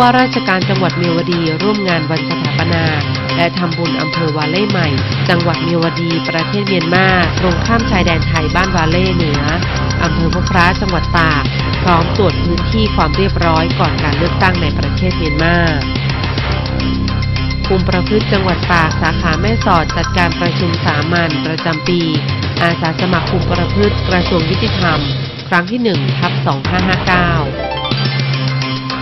้ว่าราชการจังหวัดเมียวดีร่วมงานวันสถาปนา และทำบุญอำเภอวาเล่ใหม่ จังหวัดเมียวดี ประเทศเมียนมาตรงข้ามชายแดนไทยบ้านวาเล่เหนืออำเภอพบพระจังหวัดตากพร้อมตรวจพื้นที่ความเรียบร้อยก่อนการเลือกตั้งในประเทศเมียนมาคุมประพฤติจังหวัดตากสาขาแม่สอดจัดการประชุมสามัญประจำปี อาสาสมัครคุมประพฤติกระทรวงยุติธรรม ครั้งที่1ทับ2559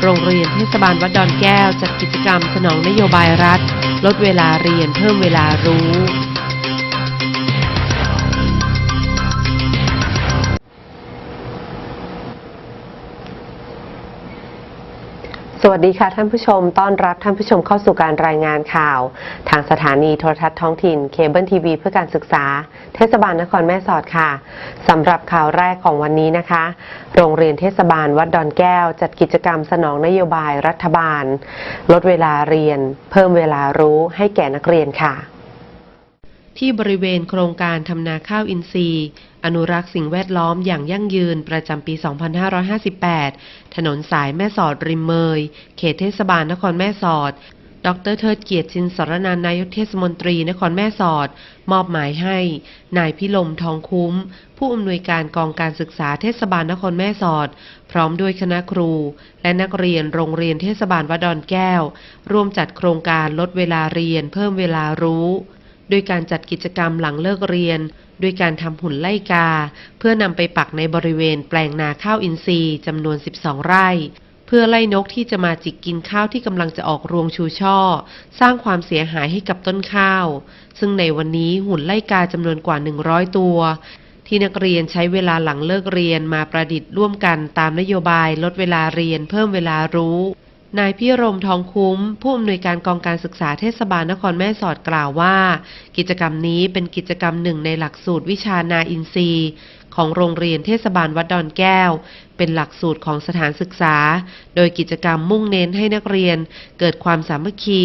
โรงเรียนเทศบาลวัดดอนแก้วจัดกิจกรรมสนองนโยบายรัฐ ลดเวลาเรียนเพิ่มเวลารู้ สวัสดีค่ะท่านผู้ชม ต้อนรับท่านผู้ชมเข้าสู่การรายงานข่าว ทางสถานีโทรทัศน์ท้องถิ่นเคเบิลทีวีเพื่อการศึกษา เทศบาลนครแม่สอดค่ะสำหรับข่าวแรกของวันนี้นะคะ โรงเรียนเทศบาลวัดดอนแก้ว จัดกิจกรรมสนองนโยบายรัฐบาล ลดเวลาเรียน เพิ่มเวลารู้ให้แก่นักเรียนค่ะที่บริเวณโครงการทำนาข้าวอินทรีย์ อนุรักษ์สิ่งแวดล้อมอย่างยั่งยืนประจำปี 2558 ถนนสายแม่สอดริมเมย เขตเทศบาลนครแม่สอด ดรเทิดเกียรติชินสรนานนายกเทศมนตรีนครแม่สอด มอบหมายให้ นายพิลมทองคุ้ม ผู้อำนวยการกองการศึกษาเทศบาลนครแม่สอด พร้อมด้วยคณะครู และนักเรียนโรงเรียนเทศบาลวัดดอนแก้ว ร่วมจัดโครงการลดเวลาเรียนเพิ่มเวลารู้ โดยการจัดกิจกรรมหลังเลิกเรียนด้วยการทำหุ่นไล่กา เพื่อนำไปปักในบริเวณแปลงนาข้าวอินทรีย์จำนวน 12 ไร่ เพื่อไล่นกที่จะมาจิกกินข้าวที่กำลังจะออกรวงชูช่อ สร้างความเสียหายให้กับต้นข้าว ซึ่งในวันนี้หุ่นไล่กาจำนวนกว่า 100 ตัวที่นักเรียนใช้เวลาหลังเลิกเรียนมาประดิษฐ์ร่วมกันตามนโยบายลดเวลาเรียนเพิ่มเวลารู้ นายพี่รมทองคุ้ม ผู้อำนวยการกองการศึกษาเทศบาลนครแม่สอดกล่าวว่า กิจกรรมนี้เป็นกิจกรรมหนึ่งในหลักสูตรวิชานาอินทรีย์ ของโรงเรียนเทศบาลวัดดอนแก้ว เป็นหลักสูตรของสถานศึกษา โดยกิจกรรมมุ่งเน้นให้นักเรียน เกิดความสามัคคี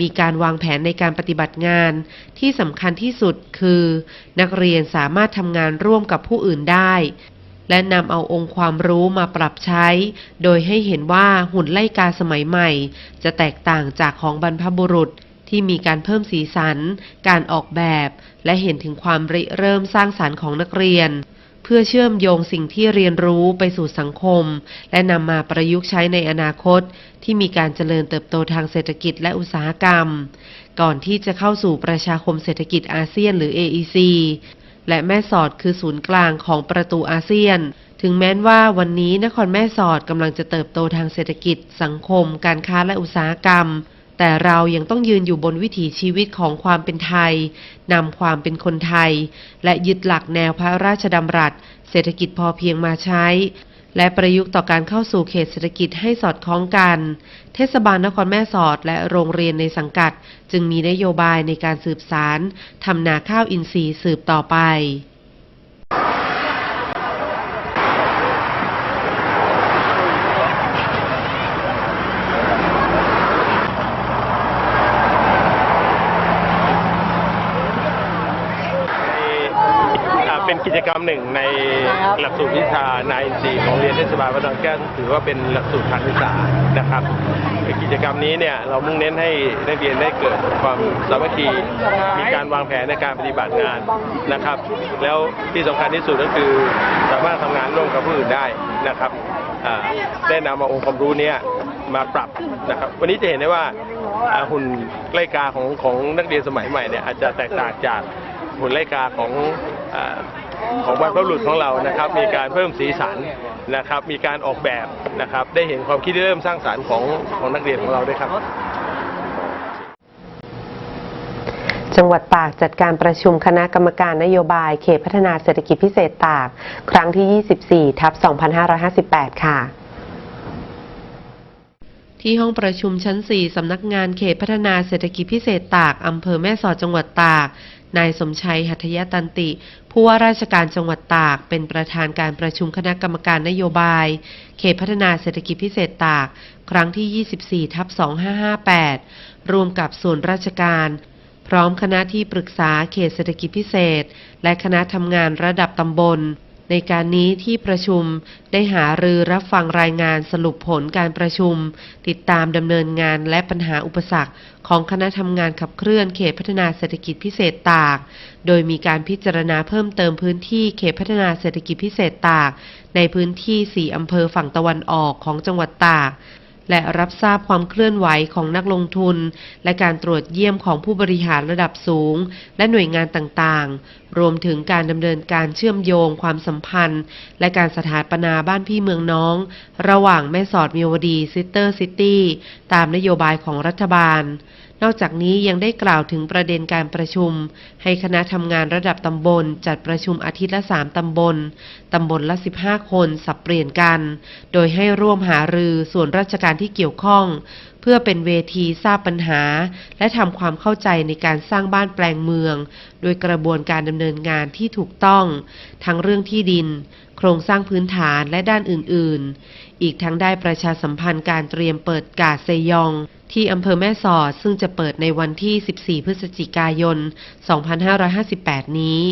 มีการวางแผนในการปฏิบัติงาน ที่สำคัญที่สุดคือ นักเรียนสามารถทำงานร่วมกับผู้อื่นได้ และนำเอาองค์ความรู้มาปรับใช้ โดยให้เห็นว่าหุ่นไล่กาสมัยใหม่ จะแตกต่างจากของบรรพบุรุษที่มีการเพิ่มสีสัน การออกแบบ และเห็นถึงความริเริ่มสร้างสารรค์ของนักเรียน เพื่อเชื่อมโยงสิ่งที่เรียนรู้ไปสู่สังคม และนำมาประยุกต์ใช้ในอนาคต ที่มีการเจริญเติบโตทางเศรษฐกิจและอุตสาหกรรม ก่อนที่จะเข้าสู่ประชาคมเศรษฐกิจอาเซียนหรือ AEC และแม่สอดคือศูนย์กลางของประตูอาเซียน ถึงแม้ว่าวันนี้นครแม่สอดกำลังจะเติบโตทางเศรษฐกิจ สังคม การค้าและอุตสาหกรรม แต่เรายังต้องยืนอยู่บนวิถีชีวิตของความเป็นไทยนำความเป็นคนไทย และยึดหลักแนวพระราชดำรัส เศรษฐกิจพอเพียงมาใช้ และประยุกต์ต่อการเข้าสู่เขตเศรษฐกิจให้สอดคล้องกัน เทศบาลนครแม่สอดและโรงเรียนในสังกัด จึงมีนโยบายในการสืบสารทำนาข้าวอินทรีย์สืบต่อไป อ่าเป็น กิจกรรมหนึ่งในหลักสูตรวิชานายอินทรีย์ของเรียนเทศบาลวัดดอนแก้วถือว่าเป็นหลักสูตรทางศึกษานะครับกิจกรรมนี้เนี่ยเรามุ่งเน้นให้นักเรียนได้เกิดความสามัคคีมีการวางแผนในการปฏิบัติงานนะครับ แล้วที่สำคัญที่สุดก็คือสามารถทำงานร่วมกับผู้อื่นได้นะครับได้นำเอาองค์ความรู้เนี้มาปรับนะครับ วันนี้จะเห็นได้ว่าหุ่นไล่กาของของนักเรียนสมัยใหม่เนี่ยอาจจะแตกต่างจากหุ่นไล่กาของ ของบรรพบุรุษของเรานะครับ มีการเพิ่มสีสันนะครับ มีการออกแบบนะครับ ได้เห็นความคิดที่เริ่มสร้างสรรค์ของของนักเรียนของเราด้วยครับจังหวัดตากจัดการประชุมคณะกรรมการนโยบายเขตพัฒนาเศรษฐกิจพิเศษตาก ครั้งที่ 24 ทับ 2558 ค่ะที่ห้องประชุมชั้น 4 สำนักงานเขตพัฒนาเศรษฐกิจพิเศษตาก อำเภอแม่สอดจังหวัดตาก นายสมชัยหัตยตันติ ผู้ว่าราชการจังหวัดตาก เป็นประธานการประชุมคณะกรรมการนโยบาย เขตพัฒนาเศรษฐกิจพิเศษตาก ครั้งที่ 24 ทับ 2558 รวมกับส่วนราชการพร้อมคณะที่ปรึกษาเขตเศรษฐกิจพิเศษ และคณะทำงานระดับตำบล ในการนี้ที่ประชุมได้หารือรับฟังรายงานสรุปผลการประชุม ติดตามดำเนินงานและปัญหาอุปสรรค ของคณะทำงานขับเคลื่อนเขตพัฒนาเศรษฐกิจพิเศษตาก โดยมีการพิจารณาเพิ่มเติมพื้นที่เขตพัฒนาเศรษฐกิจพิเศษตาก ในพื้นที่ 4 อำเภอฝั่งตะวันออกของจังหวัดตาก และรับทราบความเคลื่อนไหวของนักลงทุน และการตรวจเยี่ยมของผู้บริหารระดับสูง และหน่วยงานต่างๆ รวมถึงการดำเนินการเชื่อมโยงความสัมพันธ์ และการสถาปนาบ้านพี่เมืองน้อง ระหว่างแม่สอดมิวดีซิสเตอร์ซิตี้ตามนโยบายของรัฐบาล นอกจากนี้ยังได้กล่าวถึงประเด็นการประชุม ให้คณะทำงานระดับตำบล จัดประชุมอาทิตย์ละ 3 ตำบล ตำบลละ 15 คนสับเปลี่ยนกัน โดยให้ร่วมหารือส่วนราชการที่เกี่ยวข้อง เพื่อเป็นเวทีทราบปัญหา และทำความเข้าใจในการสร้างบ้านแปลงเมือง โดยกระบวนการดำเนินงานที่ถูกต้อง ทั้งเรื่องที่ดิน โครงสร้างพื้นฐานและด้านอื่น ๆ อีกทั้งได้ประชาสัมพันธ์การเตรียมเปิดกาเซยอง ที่อำเภอแม่สอดซึ่งจะเปิดในวันที่ 14 พฤศจิกายน 2558 นี้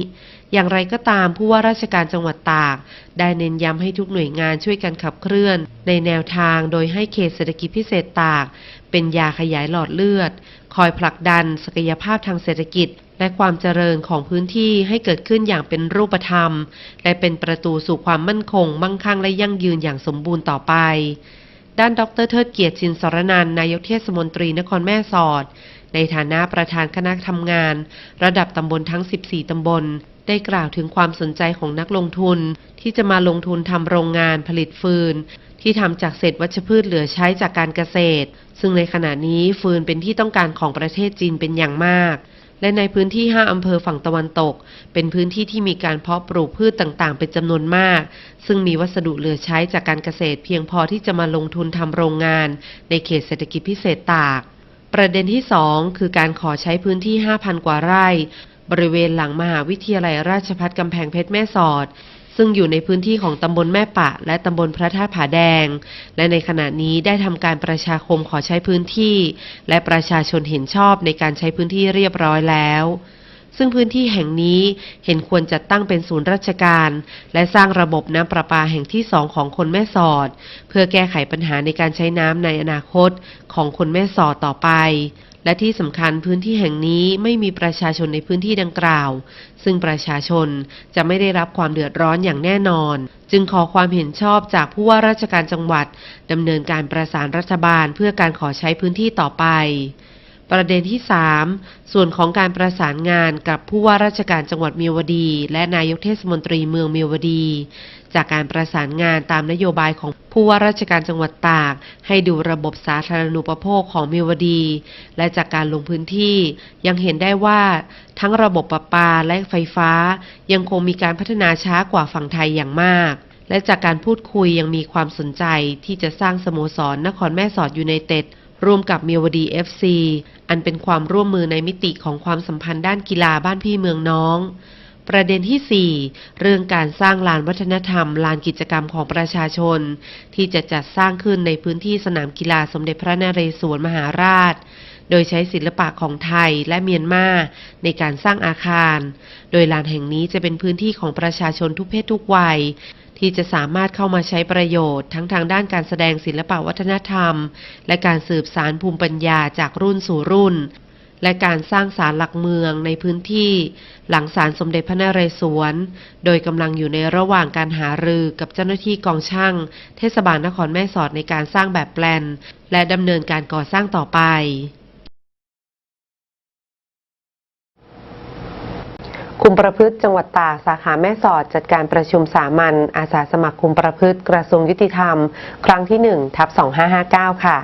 อย่างไรก็ตามผู้ว่าราชการจังหวัดตาก ได้เน้นย้ำให้ทุกหน่วยงานช่วยกันขับเคลื่อน ในแนวทางโดยให้เขตเศรษฐกิจพิเศษตาก เป็นยาขยายหลอดเลือด คอยผลักดัน ศักยภาพทางเศรษฐกิจและความเจริญของพื้นที่ให้เกิดขึ้นอย่างเป็นรูปธรรม และเป็นประตูสู่ความมั่นคง มั่งคั่งและยั่งยืนอย่างสมบูรณ์ต่อไป ด้านดรเทิดเกียรติชินสรนันนายกเทศมนตรีนครแม่สอด ในฐานะประธานคณะทำงาน ระดับตำบลทั้ง 14 ตำบล ได้กล่าวถึงความสนใจของนักลงทุน ที่จะมาลงทุนทำโรงงานผลิตฟืน ที่ทำจากเศษวัชพืชเหลือใช้จากการเกษตร ซึ่งในขณะนี้ฟืนเป็นที่ต้องการของประเทศจีนเป็นอย่างมาก และในพื้นที่ 5 อำเภอฝั่งตะวันตก เป็นพื้นที่ที่มีการเพาะปลูกพืชต่างๆ เป็นจำนวนมาก ซึ่งมีวัสดุเหลือใช้จากการเกษตรเพียงพอที่จะมาลงทุนทำโรงงาน ในเขตเศรษฐกิจพิเศษตาก ประเด็นที่ 2 คือการขอใช้พื้นที่ 5,000 กว่าไร่ บริเวณหลังมหาวิทยาลัยราชภัฏกำแพงเพชรแม่สอด ซึ่งอยู่ในพื้นที่ของตำบลแม่ปะ และตำบลพระธาตุผาแดง และในขณะนี้ได้ทำการประชาคมขอใช้พื้นที่ และประชาชนเห็นชอบในการใช้พื้นที่เรียบร้อยแล้วซึ่งพื้นที่แห่งนี้เห็นควรจัดตั้งเป็นศูนย์ราชการ และสร้างระบบน้ำประปาแห่งที่สองของคนแม่สอด เพื่อแก้ไขปัญหาในการใช้น้ำในอนาคตของคนแม่สอดต่อไป และที่สำคัญพื้นที่แห่งนี้ไม่มีประชาชนในพื้นที่ดังกล่าว ซึ่งประชาชนจะไม่ได้รับความเดือดร้อนอย่างแน่นอน จึงขอความเห็นชอบจากผู้ว่าราชการจังหวัดดำเนินการประสานรัฐบาลเพื่อการขอใช้พื้นที่ต่อไป ประเด็นที่ 3 ส่วนของการประสานงานกับผู้ว่าราชการจังหวัดเมียวดี และนายกเทศมนตรีเมืองเมียวดี จากการประสานงานตามนโยบายของผู้ว่าราชการจังหวัดตาก ให้ดูระบบสาธารณูปโภคของเมียวดี และจากการลงพื้นที่ ยังเห็นได้ว่าทั้งระบบประปาและไฟฟ้า ยังคงมีการพัฒนาช้ากว่าฝั่งไทยอย่างมากและจากการพูดคุยยังมีความสนใจที่จะสร้างสโมสรนครแม่สอดยูไนเต็ด ร่วมกับเมียวดี FC อันเป็นความร่วมมือในมิติของความสัมพันธ์ด้านกีฬาบ้านพี่เมืองน้อง ประเด็นที่ 4 เรื่องการสร้างลานวัฒนธรรม ลานกิจกรรมของประชาชน ที่จะจัดสร้างขึ้นในพื้นที่สนามกีฬาสมเด็จพระนเรศวรมหาราชโดยใช้ศิลปะของไทยและเมียนมาในการสร้างอาคาร โดยลานแห่งนี้จะเป็นพื้นที่ของประชาชนทุกเพศทุกวัย ที่จะสามารถเข้ามาใช้ประโยชน์ ทั้งทางด้านการแสดงศิลปวัฒนธรรม และการสืบสารภูมิปัญญาจากรุ่นสู่รุ่น และการสร้างศาลหลักเมืองในพื้นที่ หลังศาลสมเด็จพระนเรศวร โดยกำลังอยู่ในระหว่างการหารือกับเจ้าหน้าที่กองช่าง เทศบาลนครแม่สอดในการสร้างแบบแปลน และดำเนินการก่อสร้างต่อไป คุมประพฤติจังหวัดตากสาขาแม่สอดจัดการประชุมสามัญอาสาสมัครคุมประพฤติกระทรวงยุติธรรม ครั้งที่1ทับ2559 ค่ะ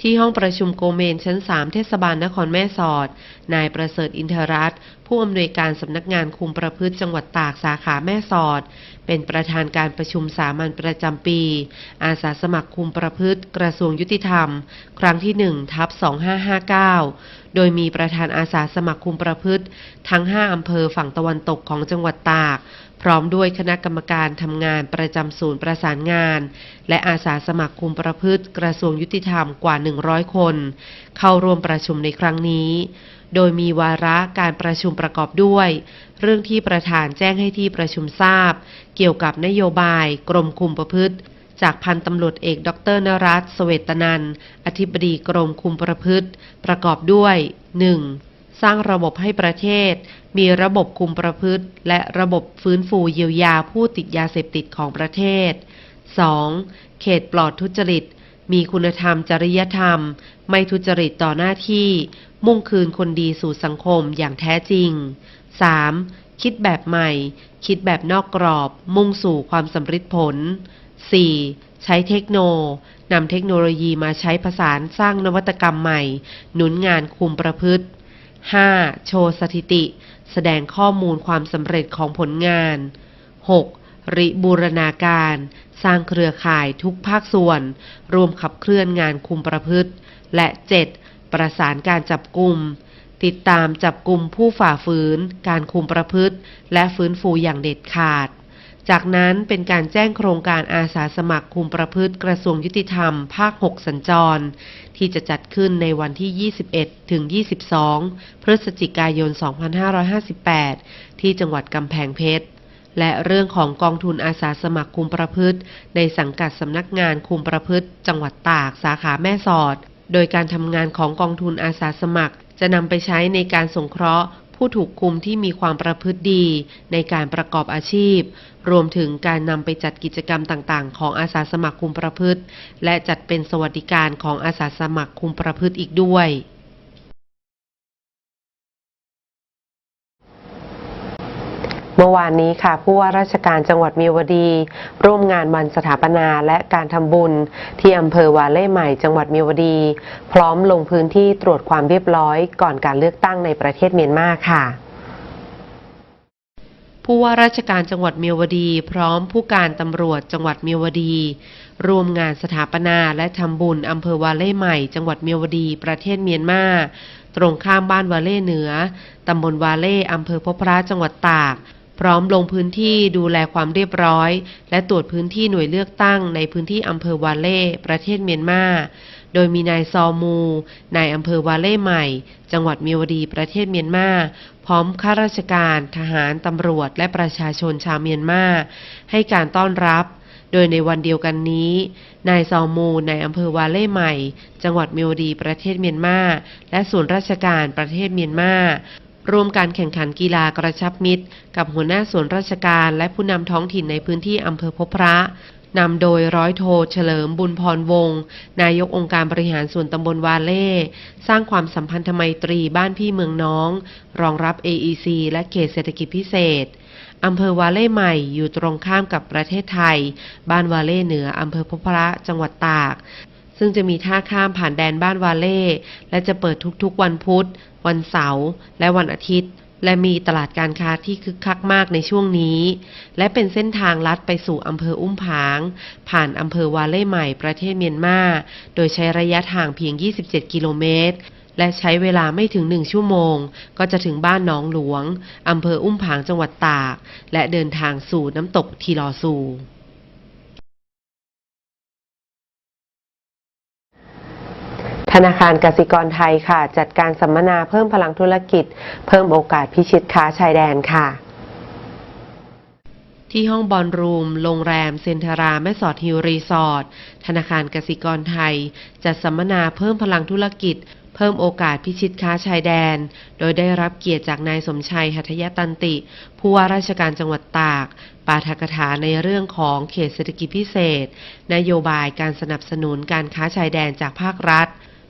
ที่ห้องประชุมโกเมนชั้น 3 เทศบาลนครแม่สอด นายประเสริฐอินทรัตน์ผู้อำนวยการสำนักงานคุมประพฤติจังหวัดตากสาขาแม่สอด เป็นประธานการประชุมสามัญประจำปี อาสาสมัครคุมประพฤติกระทรวงยุติธรรม ครั้งที่1ทับ2559 โดยมีประธานอาสาสมัครคุมประพฤติ ทั้ง 5อำเภอฝั่งตะวันตกของจังหวัดตาก พร้อมด้วยคณะกรรมการทำงานประจำศูนย์ประสานงาน และอาสาสมัครคุมประพฤติกระทรวงยุติธรรมกว่า 100 คน เข้าร่วมประชุมในครั้งนี้ โดยมีวาระการประชุมประกอบด้วย เรื่องที่ประธานแจ้งให้ที่ประชุมทราบ เกี่ยวกับนโยบายกรมคุมประพฤติจากพันตำรวจเอก ดรนรัตเสเวตนัน อธิบดีกรมคุมประพฤติ ประกอบด้วย 1. สร้างระบบให้ประเทศ มีระบบคุมประพฤติ และระบบฟื้นฟูเยียวยาผู้ติดยาเสพติดของประเทศ 2. เขตปลอดทุจริต มีคุณธรรมจริยธรรม ไม่ทุจริตต่อหน้าที่ มุ่งคืนคนดีสู่สังคมอย่างแท้จริง 3. คิดแบบใหม่ คิดแบบนอกกรอบ มุ่งสู่ความสำฤทธิ์ผล 4. ใช้เทคโนนำเทคโนโลยีมาใช้ผสานสร้างนวัตกรรมใหม่ หนุนงานคุมประพฤติ 5. โชว์สถิติ แสดงข้อมูลความสำเร็จของผลงาน 6. ริบูรณาการ สร้างเครือข่ายทุกภาคส่วน รวมขับเคลื่อนงานคุมประพฤติ และ 7. ประสานการจับกลุ่ม ติดตามจับกลุ่มผู้ฝ่าฝืน การคุมประพฤติ และฟื้นฟูอย่างเด็ดขาด จากนั้นเป็นการแจ้งโครงการอาสาสมัครคุมประพฤติกระทรวงยุติธรรม ภาค 6 สัญจร ที่จะจัดขึ้นในวันที่ 21 ถึง 22 พฤศจิกายน 2558 ที่จังหวัดกำแพงเพชร และเรื่องของกองทุนอาสาสมัครคุมประพฤติ ในสังกัดสำนักงานคุมประพฤติ จังหวัดตากสาขาแม่สอด โดยการทำงานของกองทุนอาสาสมัคร จะนำไปใช้ในการสงเคราะห์ ผู้ถูกคุมที่มีความประพฤติดีในการประกอบอาชีพ รวมถึงการนำไปจัดกิจกรรมต่างๆ ของอาสาสมัครคุมประพฤติ และจัดเป็นสวัสดิการของอาสาสมัครคุมประพฤติอีกด้วย เมื่อวานนี้ค่ะผู้ว่าราชการจังหวัดมีวดี ร่วมงานวันสถาปนาและการทำบุญ ที่อำเภอวาเล่ใหม่จังหวัดมีวดี พร้อมลงพื้นที่ตรวจความเรียบร้อยก่อนการเลือกตั้งในประเทศเมียนมาค่ะผู้ว่าราชการจังหวัดเมียวดี พร้อมผู้การตำรวจจังหวัดเมียวดีร่วมงานสถาปนาและทำบุญอำเภอวาเล่ใหม่ จังหวัดเมียวดี ประเทศเมียนมาตรงข้ามบ้านวาเล่เหนือตำบลวาเล่อำเภอพบพระจังหวัดตาก พร้อมลงพื้นที่ดูแลความเรียบร้อย และตรวจพื้นที่หน่วยเลือกตั้งในพื้นที่อำเภอวาเล่ ประเทศเมียนมา โดยมีนายซอมู นายอำเภอวาเล่ใหม่ จังหวัดเมียวดีประเทศเมียนมา พร้อมข้าราชการ ทหาร ตำรวจ และประชาชนชาวเมียนมา ให้การต้อนรับโดยในวันเดียวกันนี้ นายซอมูนายอำเภอวาเล่ใหม่ จังหวัดเมียวดีประเทศเมียนมา และส่วนราชการประเทศเมียนมา ร่วมการแข่งขันกีฬากระชับมิตร กับหัวหน้าส่วนราชการและผู้นำท้องถิ่นในพื้นที่อำเภอพบพระนำโดยร้อยโทเฉลิมบุญพรวงศ์นายกองค์การบริหารส่วนตำบลวาเล่ สร้างความสัมพันธไมตรีบ้านพี่เมืองน้อง รองรับ AEC และเขตเศรษฐกิจพิเศษอำเภอวาเล่ใหม่อยู่ตรงข้ามกับประเทศไทย บ้านวาเล่เหนืออำเภอพบพระจังหวัดตาก ซึ่งจะมีท่าข้ามผ่านแดนบ้านวาเล่ และจะเปิดทุกๆวันพุธ วันเสาร์และวันอาทิตย์ และมีตลาดการค้าที่คึกคักมากในช่วงนี้ และเป็นเส้นทางลัดไปสู่อำเภออุ้มผาง ผ่านอำเภอวาเล่ใหม่ประเทศเมียนมา โดยใช้ระยะทางเพียง 27 กิโลเมตรและใช้เวลาไม่ถึงหนึ่งชั่วโมง ก็จะถึงบ้านหนองหลวง อำเภออุ้มผางจังหวัดตาก และเดินทางสู่น้ำตกทีลอซู ธนาคารกสิกรไทยค่ะ จัดการสัมมนาเพิ่มพลังธุรกิจ เพิ่มโอกาสพิชิตค้าชายแดนค่ะ ที่ห้องบอลรูม โรงแรม เซนทราแม่สอดฮิลรีสอร์ทธนาคารกสิกรไทย จัดสัมมนาเพิ่มพลังธุรกิจ เพิ่มโอกาสพิชิตค้าชายแดน โดยได้รับเกียรติจากนายสมชัยหัตยตันติ ผู้ว่าราชการจังหวัดตากปาฐกถาในเรื่องของเขตเศรษฐกิจพิเศษ นโยบายการสนับสนุนการค้าชายแดนจากภาครัฐ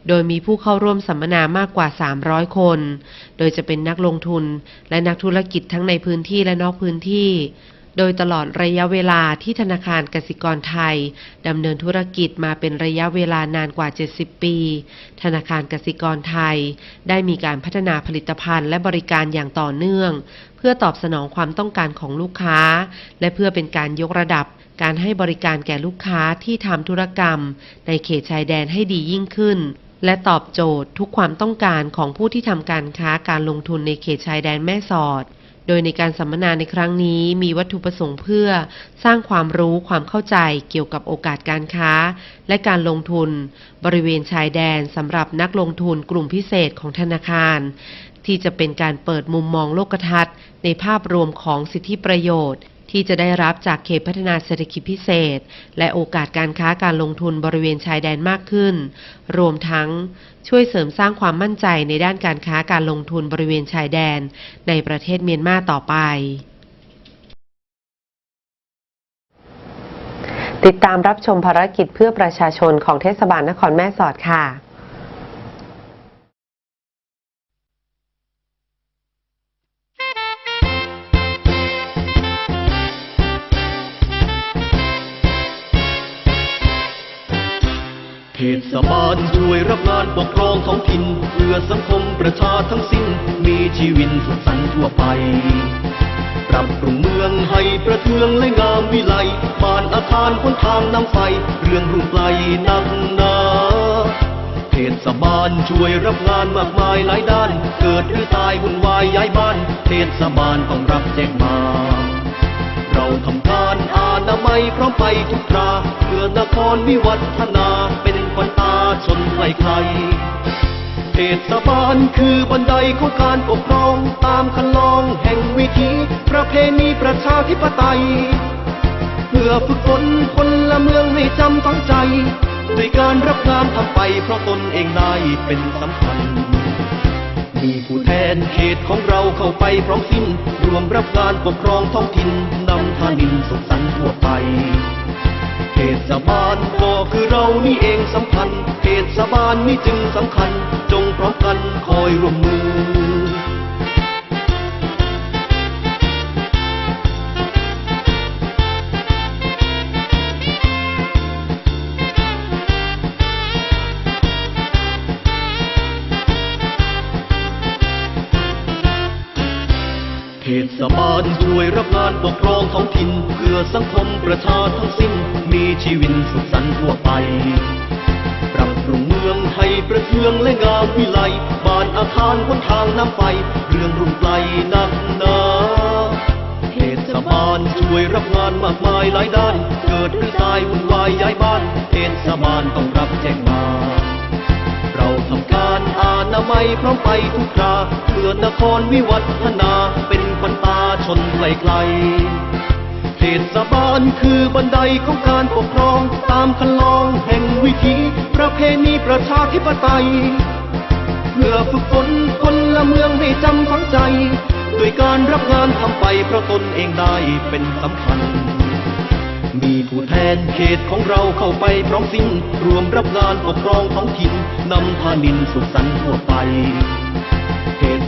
โดยมีผู้เข้าร่วมสัมมนามากกว่า 300 คน โดยจะเป็นนักลงทุนและนักธุรกิจทั้งในพื้นที่และนอกพื้นที่ โดยตลอดระยะเวลาที่ธนาคารกสิกรไทยดำเนินธุรกิจมาเป็นระยะเวลานานกว่า 70 ปี ธนาคารกสิกรไทย ได้มีการพัฒนาผลิตภัณฑ์และบริการอย่างต่อเนื่อง เพื่อตอบสนองความต้องการของลูกค้า และเพื่อเป็นการยกระดับการให้บริการแก่ลูกค้าที่ทำธุรกรรม ในเขตชายแดนให้ดียิ่งขึ้น และตอบโจทย์ทุกความต้องการของผู้ที่ทำการค้าการลงทุนในเขตชายแดนแม่สอด โดยในการสัมมนาในครั้งนี้มีวัตถุประสงค์เพื่อสร้างความรู้ความเข้าใจเกี่ยวกับโอกาสการค้า และการลงทุน บริเวณชายแดนสำหรับนักลงทุนกลุ่มพิเศษของธนาคาร ที่จะเป็นการเปิดมุมมองโลกทัศน์ ในภาพรวมของสิทธิประโยชน์ ที่จะได้รับจากเขตพัฒนาเศรษฐกิจพิเศษ และโอกาสการค้าการลงทุนบริเวณชายแดนมากขึ้น รวมทั้งช่วยเสริมสร้างความมั่นใจในด้านการค้าการลงทุนบริเวณชายแดน ในประเทศเมียนมาต่อไปติดตามรับชมภารกิจเพื่อประชาชนของเทศบาลนครแม่สอดค่ะ เทศบาลช่วยรับงานปกครองท้องถิ่นเพื่อสังคมประชาทั้งสิ้น มีชีวิตสุขสันต์ทั่วไป ปรับปรุงเมืองให้ประเทืองและงามวิไลบ้านอาคารคนทางน้ำไฟ เรื่องรุ่งไกลนักนาเทศบาลช่วยรับงานมากมายหลายด้าน เกิดหรือตายวุ่นวายย้ายบ้าน เทศบาลต้องรับแจ้งมา เราทำการอานาไมัยพร้อมไปทุกคราเพื่อนครวิวัฒนาเป็น ควันตาชนใครใครเทศบาลคือบันไดของการปกครอง ตามคันลองแห่งวิถีประเพณีประชาธิปไตย เพื่อฝึกฝนคนละเมืองให้จำฝังใจด้วยการรับงานทำไปเพราะตนเองได้เป็นสำคัญ มีผู้แทนเขตของเราเข้าไปพร้อมสิ้น รวมรับการปกครองท้องถิ่นนำทานินสุขสันต์ทั่วไป เทศบาลก็คือเรานี่เองสำคัญ เทศบาลนี่จึงสำคัญ จงพร้อมกันคอยร่วมมือเทศบาลช่วยรับงานปกครองท้องถิ่น พื่อสังคมประชาทั้งสิ้น มีชีวิตสุขสันต์ทั่วไป ปรับปรุงเมืองให้ประเทืองและงามวิไลบ้านอาคารบนทางน้ำไฟ เรื่องรุ่งไกลนักหนาเทศบาลช่วยรับงานมากมายหลายด้าน เกิดหรือตายวุ่นวายย้ายบ้านเทศบาลต้องรับแจ้งมาเราทำการอานาไมัยพร้อมไปทุกคราเพื่อนครวิวัฒนาเป็นควันตาชนไกลๆ เทศบาลคือบันไดของการปกครอง ตามคันลองแห่งวิถีประเพณีประชาธิปไตย เพื่อฝึกฝนคนละเมืองให้จำฝังใจด้วยการรับงานทำไปเพราะตนเองได้เป็นสำคัญ มีผู้แทนเขตของเราเข้าไปพร้อมสิ้น รวมรับงานปกครองท้องถิ่นนำพานินสุขสันต์ทั่วไป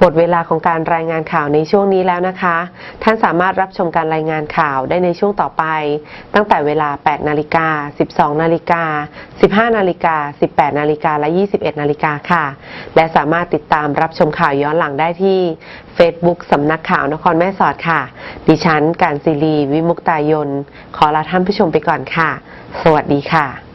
หมดเวลาของการรายงานข่าวในช่วงนี้แล้วนะคะ ท่านสามารถรับชมการรายงานข่าวได้ในช่วงต่อไป ตั้งแต่เวลา 8 นาฬิกา 12 นาฬิกา 15 นาฬิกา 18 นาฬิกา และ 21 นาฬิกาค่ะ และสามารถติดตามรับชมข่าวย้อนหลังได้ที่ Facebook สำนักข่าวนครแม่สอดค่ะ ดิฉัน การศิรีวิมุกตายน ขอลาท่านผู้ชมไปก่อนค่ะ สวัสดีค่ะ